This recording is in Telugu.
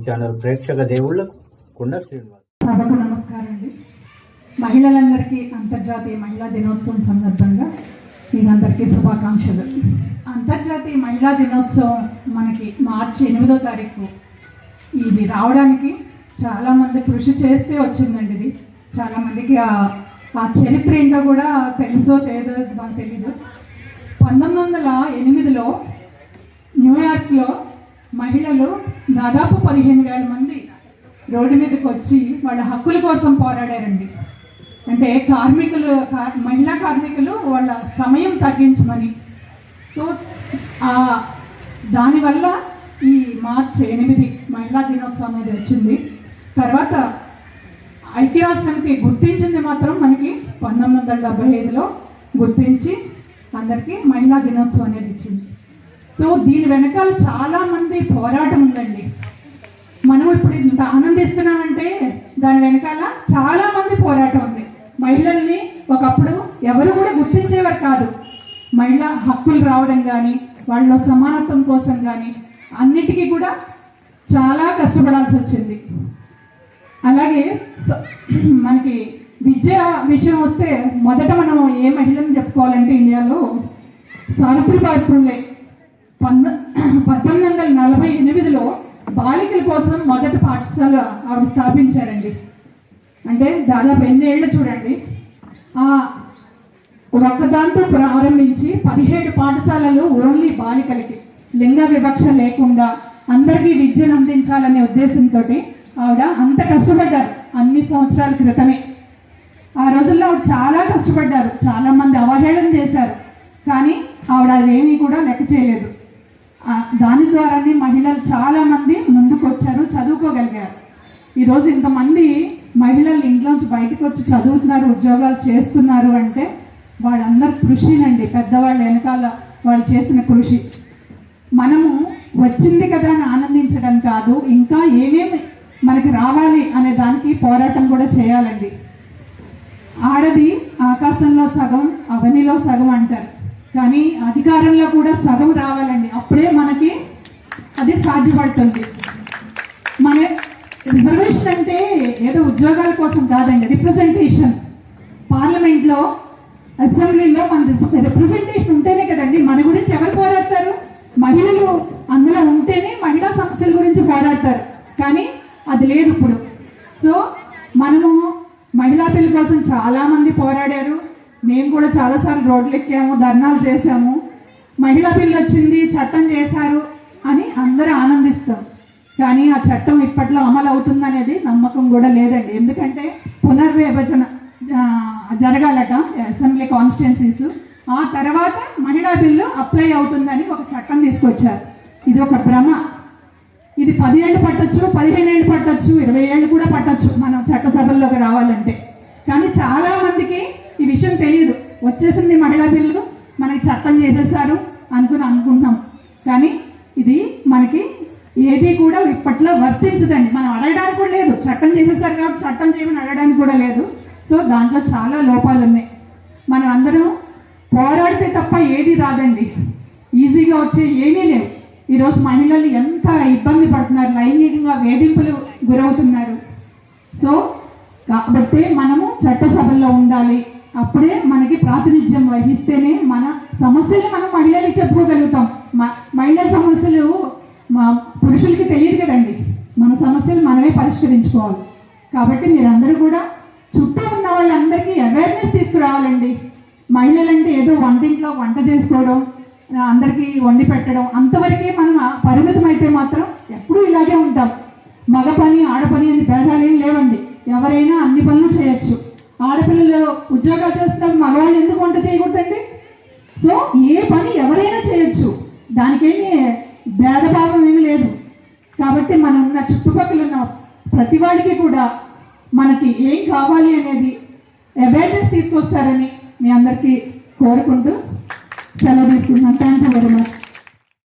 టూ ఛానల్ ప్రేక్షక దేవుళ్ళకు కుండ శ్రీనివాస్. సభకు నమస్కారం అండి. మహిళలందరికీ అంతర్జాతీయ మహిళా దినోత్సవం సందర్భంగా మీరందరికీ శుభాకాంక్షలు. అంతర్జాతీయ మహిళా దినోత్సవం మనకి మార్చి ఎనిమిదో తారీఖు. ఇది రావడానికి చాలామంది కృషి చేస్తే వచ్చిందండి ఇది. చాలామందికి ఆ ఆ చరిత్ర ఏంటో కూడా తెలుసో లేదో మాకు తెలీదు. పంతొమ్మిది వందల ఎనిమిదిలో న్యూయార్క్లో మహిళలు దాదాపు పదిహేను వేల మంది రోడ్డు మీదకి వచ్చి వాళ్ళ హక్కుల కోసం పోరాడారండి. అంటే కార్మికులు మహిళా కార్మికులు వాళ్ళ సమయం తగ్గించమని. సో దానివల్ల ఈ మార్చ్ ఎనిమిది మహిళా దినోత్సవం అనేది వచ్చింది. తర్వాత ఐక్యరాజ్య సమితి గుర్తించింది మాత్రం మనకి పంతొమ్మిది వందల డెబ్బై ఐదులో గుర్తించి అందరికీ మహిళా దినోత్సవం అనేది ఇచ్చింది. సో దీని వెనకాల చాలా మంది పోరాటం ఉందండి. మనం ఇప్పుడు ఇంత ఆనందిస్తున్నామంటే దాని వెనకాల చాలా మంది పోరాటం ఉంది. మహిళల్ని ఒకప్పుడు ఎవరు కూడా గుర్తించేవారు కాదు. మహిళా హక్కులు రావడం కానీ వాళ్ళ సమానత్వం కోసం కానీ అన్నిటికీ కూడా చాలా కష్టపడాల్సి వచ్చింది. అలాగే స- మనకి విద్య విషయం వస్తే మొదట మనం ఏ మహిళను చెప్పుకోవాలంటే ఇండియాలో సావిత్రిబాయి పుల్లే పంద పద్దెనిమిది వందల నలభై ఎనిమిదిలో బాలికల కోసం మొదటి పాఠశాల ఆవిడ స్థాపించారండి. అంటే దాదాపు ఎన్నేళ్ళు చూడండి. ఆ ఒక్కదాంతో ప్రారంభించి పదిహేడు పాఠశాలలు ఓన్లీ బాలికలకి. లింగ వివక్ష లేకుండా అందరికీ విద్యను అందించాలనే ఉద్దేశంతో ఆవిడ అంత కష్టపడ్డారు అన్ని సంవత్సరాల క్రితమే. ఆ రోజుల్లో ఆవిడ చాలా కష్టపడ్డారు చాలామంది అవహేళన చేశారు. కానీ ఆవిడ అదేమీ కూడా లెక్క చేయలేదు. దాని ద్వారానే మహిళలు చాలా మంది ముందుకు వచ్చారు చదువుకోగలిగారు ఈరోజు ఇంతమంది మహిళలు ఇంట్లోంచి బయటకు వచ్చి చదువుతున్నారు ఉద్యోగాలు చేస్తున్నారు అంటే వాళ్ళందరి కృషినండి పెద్దవాళ్ళ వెనకాల వాళ్ళు చేసిన కృషి. మనము వచ్చింది కదా అని ఆనందించడం కాదు ఇంకా ఏమేమి మనకి రావాలి అనే దానికి పోరాటం కూడా చేయాలండి. ఆడది ఆకాశంలో సగం అవనిలో సగం అంటారు. కానీ అధికారంలో కూడా సగం రావాలండి. అప్పుడే మనకి అది సాధ్యపడుతుంది. మన రిజర్వేషన్ అంటే ఏదో ఉద్యోగాల కోసం కాదండి రిప్రజెంటేషన్ పార్లమెంట్లో అసెంబ్లీలో మన రిప్రజెంటేషన్ ఉంటేనే కదండి మన గురించి ఎవరు పోరాడతారు? మహిళలు అందులో ఉంటేనే మహిళా సమస్యల గురించి పోరాడతారు. కానీ అది లేదు ఇప్పుడు. సో మనము మహిళా పిల్లల కోసం చాలామంది పోరాడారు. మేము కూడా చాలాసార్లు రోడ్లు ఎక్కాము ధర్నాలు చేశాము. మహిళా బిల్లు వచ్చింది చట్టం చేశారు అని అందరూ ఆనందిస్తాం. కానీ ఆ చట్టం ఇప్పట్లో అమలు అవుతుందనేది నమ్మకం కూడా లేదండి. ఎందుకంటే పునర్విభజన జరగాలట అసెంబ్లీ కాన్స్టిట్యున్సీస్. ఆ తర్వాత మహిళా బిల్లు అప్లై అవుతుందని ఒక చట్టం తీసుకొచ్చారు. ఇది ఒక భ్రమ. ఇది పదిహేళ్ళు పట్టచ్చు పట్టొచ్చు పదిహేను ఏళ్ళు పట్టచ్చు ఇరవై ఏళ్ళు కూడా పట్టచ్చు మనం చట్టసభల్లోకి రావాలంటే. కానీ చాలా విషయం తెలియదు. వచ్చేసింది మహిళా బిల్లు మనకి చట్టం చేసేసారు అనుకుని అనుకుంటున్నాం. కానీ ఇది మనకి ఏది కూడా ఇప్పట్లో వర్తించదండి. మనం అడగడానికి కూడా లేదు. చట్టం చేసేసారు కాబట్టి చట్టం చేయమని అడగడానికి కూడా లేదు. సో దాంట్లో చాలా లోపాలు ఉన్నాయి. మనం అందరం పోరాడితే తప్ప ఏది రాదండి. ఈజీగా వచ్చే ఏమీ లేవు ఈరోజు మహిళలు ఎంత ఇబ్బంది పడుతున్నారు లైంగికంగా వేధింపులు గురవుతున్నారు. సో కాబట్టి మనము చట్టసభల్లో ఉండాలి. అప్పుడే మనకి ప్రాతినిధ్యం వహిస్తేనే మన సమస్యలు మనం మహిళలకి చెప్పుకోగలుగుతాం. మ- మహిళల సమస్యలు మా పురుషులకి తెలియదు కదండి. మన సమస్యలు మనమే పరిష్కరించుకోవాలి. కాబట్టి మీరందరూ కూడా చుట్టూ ఉన్న వాళ్ళందరికీ అవేర్నెస్ తీసుకురావాలండి. మహిళలంటే ఏదో వంటింట్లో వంట చేసుకోవడం అందరికీ వండి పెట్టడం అంతవరకే మనం పరిమితం అయితే మాత్రం ఎప్పుడూ ఇలాగే ఉంటాం. మగ పని ఆడపని అని భేదాలు ఏం లేవండి. ఎవరైనా అన్ని పనులు చేయొచ్చు. ఆడపిల్లలు ఉద్యోగాలు చేస్తారు మగవాళ్ళు ఎందుకు వంట చేయకూడదండి? సో ఏ పని ఎవరైనా చేయొచ్చు. దానికేమీ భేదభావం ఏమి లేదు. కాబట్టి మనం ఉన్న చుట్టుపక్కల ఉన్న ప్రతి వాడికి కూడా మనకి ఏం కావాలి అనేది అవేర్నెస్ తీసుకొస్తారని మీ అందరికీ కోరుకుంటూ సెలవు తీసుకుంటున్నాను. Thank you very much